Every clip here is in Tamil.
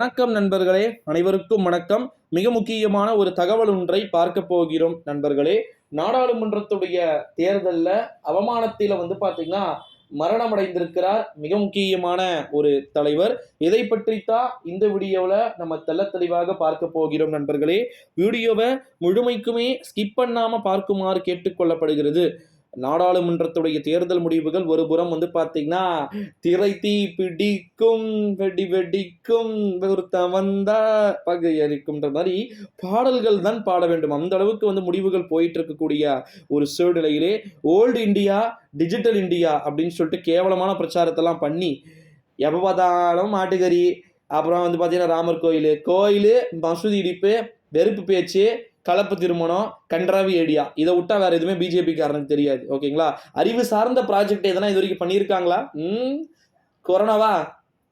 வணக்கம் நண்பர்களே அனைவருக்கும் வணக்கம். மிக முக்கியமான ஒரு தகவல் ஒன்றை பார்க்க போகிறோம் நண்பர்களே. நாடாளுமன்றத்துடைய தேர்தலில் அவமானத்தில் வந்து பார்த்தீங்கன்னா மரணம் அடைந்திருக்கிறார் மிக முக்கியமான ஒரு தலைவர். இதை பற்றித்தான் இந்த வீடியோவில் நம்ம தெல்ல தெளிவாக பார்க்க போகிறோம் நண்பர்களே. வீடியோவை முழுமைக்குமே ஸ்கிப் பண்ணாமல் பார்க்குமாறு கேட்டுக்கொள்ளப்படுகிறது நாடாளுமன்றத்துடைய தேர்தல் முடிவுகள் ஒரு புறம் வந்து பார்த்தீங்கன்னா திரை தீ பிடிக்கும் வெடி வெடிக்கும் ஒருத்தன் வந்தா பகையரிக்கும்ன்ற மாதிரி பாடல்கள் தான் பாட வேண்டும். அந்த அளவுக்கு வந்து முடிவுகள் போயிட்டு இருக்கக்கூடிய ஒரு சூழ்நிலையிலே ஓல்டு இந்தியா டிஜிட்டல் இந்தியா அப்படின்னு சொல்லிட்டு கேவலமான பிரச்சாரத்தெல்லாம் பண்ணி எப்போ பார்த்தாலும் மாட்டுக்கறி அப்புறம் வந்து பார்த்தீங்கன்னா ராமர் கோயில் கோயில் மசூதி இடிப்பு வெறுப்பு பேச்சு கலப்பு திருமணம் கன்றாவி ஏடியா. இதை விட்டா வேற எதுவுமே பிஜேபிக்காரனுக்கு தெரியாது. ஓகேங்களா? அறிவு சார்ந்த ப்ராஜெக்ட் எதனா இது வரைக்கும் பண்ணியிருக்காங்களா? ம். கொரோனாவா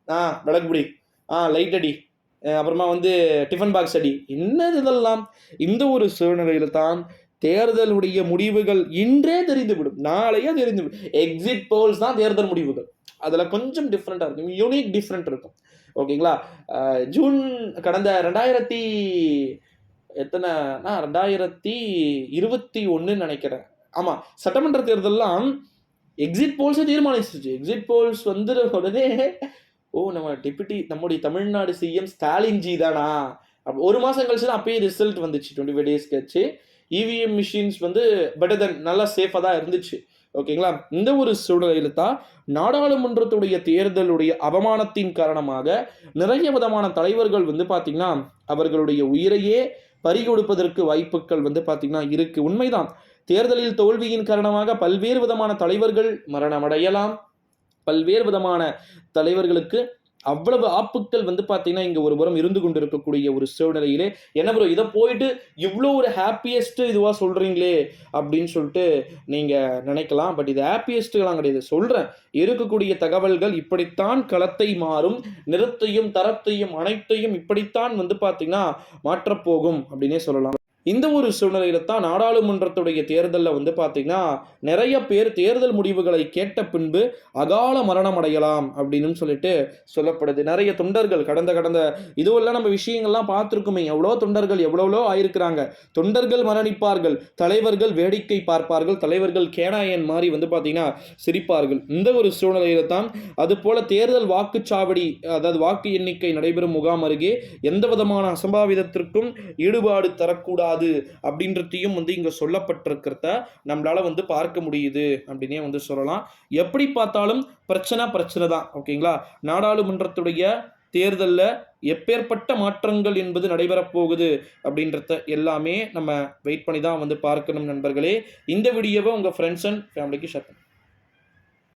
ஆ விளக்குபுடி. ஆ லைட் அடி. அப்புறமா வந்து டிஃபன் பாக்ஸ் அடி. என்னது இதெல்லாம்? இந்த ஒரு சூழ்நிலையில தான் தேர்தலுடைய முடிவுகள் இன்றே தெரிந்துவிடும். நாளையே தெரிந்துவிடும். எக்ஸிட் போல்ஸ் தான் தேர்தல் முடிவுகள். அதில் கொஞ்சம் டிஃப்ரெண்ட்டாக இருக்கும். யூனிக் டிஃப்ரெண்ட் இருக்கும். ஓகேங்களா? ஜூன் கடந்த ரெண்டாயிரத்தி எத்தனைனா ரெண்டாயிரத்தி இருபத்தி ஒன்றுன்னு நினைக்கிறேன். ஆமாம் சட்டமன்ற தேர்தலெலாம் எக்ஸிட் போல்ஸே தீர்மானிச்சிருச்சு. எக்ஸிட் போல்ஸ் வந்து உடனே ஓ நம்ம டெபுட்டி நம்முடைய தமிழ்நாடு சிஎம் ஸ்டாலின் ஜி தானா ஒரு மாதம் கழிச்சு தான் அப்பயே ரிசல்ட் வந்துச்சு. டுவெண்ட்டி ஃபைவ் டேஸ் கழிச்சு இவிஎம் மிஷின்ஸ் வந்து பெட்டர் தென் நல்லா சேஃபாக தான் இருந்துச்சு. ஓகேங்களா இந்த ஒரு சூழ்நிலையில் தான் நாடாளுமன்றத்துடைய தேர்தலுடைய அவமானத்தின் காரணமாக நிறைய விதமான தலைவர்கள் வந்து பார்த்திங்கன்னா அவர்களுடைய உயிரையே பறிகொடுப்பதற்கு வாய்ப்புகள் வந்து பார்த்திங்கன்னா இருக்குது உண்மைதான். தேர்தலில் தோல்வியின் காரணமாக பல்வேறு விதமான தலைவர்கள் மரணமடையலாம். பல்வேறு விதமான தலைவர்களுக்கு அவ்வளவு ஆப்புக்கள் வந்து பார்த்தீங்கன்னா இங்கே ஒரு புறம் இருந்து கொண்டு இருக்கக்கூடிய ஒரு சூழ்நிலையிலே என்ன ப்ரோ இதை போயிட்டு இவ்வளோ ஒரு ஹாப்பியஸ்ட் இதுவாக சொல்கிறீங்களே அப்படின்னு சொல்லிட்டு நீங்கள் நினைக்கலாம். பட் இது ஹாப்பியஸ்ட்டுலாம் கிடையாது. சொல்கிறேன் இருக்கக்கூடிய தகவல்கள் இப்படித்தான் களத்தை மாறும் நிறத்தையும் தரத்தையும் அனைத்தையும் இப்படித்தான் வந்து பார்த்தீங்கன்னா மாற்றப்போகும் அப்படின்னே சொல்லலாம். இந்த ஒரு சூழ்நிலையில தான் நாடாளுமன்றத்துடைய தேர்தலில் வந்து பார்த்தீங்கன்னா நிறைய பேர் தேர்தல் முடிவுகளை கேட்ட பின்பு அகால மரணம் அடையலாம் அப்படின்னு சொல்லிட்டு சொல்லப்படுது. நிறைய தொண்டர்கள் கடந்த கடந்த இதுவெல்லாம் நம்ம விஷயங்கள்லாம் பார்த்துருக்குமே எவ்வளோ தொண்டர்கள் எவ்வளோ ஆயிருக்கிறாங்க. தொண்டர்கள் மரணிப்பார்கள் தலைவர்கள் வேடிக்கை பார்ப்பார்கள் தலைவர்கள் கேனாயன் மாதிரி வந்து பார்த்தீங்கன்னா சிரிப்பார்கள். இந்த ஒரு சூழ்நிலையில தான் அது போல தேர்தல் வாக்குச்சாவடி அதாவது வாக்கு எண்ணிக்கை நடைபெறும் முகாம் அருகே எந்த விதமான அசம்பாவிதத்திற்கும் ஈடுபாடு தரக்கூடாது அப்படின்றதையும் வந்து இங்கே சொல்லப்பட்டிருக்கிறத நம்மளால வந்து பார்க்க முடியுது அப்படின்னே வந்து சொல்லலாம். எப்படி பார்த்தாலும் பிரச்சனை பிரச்சனை தான் ஓகேங்களா? நாடாளுமன்றத்துடைய தேர்தலில் எப்பேற்பட்ட மாற்றங்கள் என்பது நடைபெறப்போகுது அப்படின்றத எல்லாமே நம்ம வெயிட் பண்ணி தான் வந்து பார்க்கணும் நண்பர்களே. இந்த வீடியோவை உங்கள் ஃப்ரெண்ட்ஸ் அண்ட் ஃபேமிலிக்கு ஷேர் பண்ணுங்கள்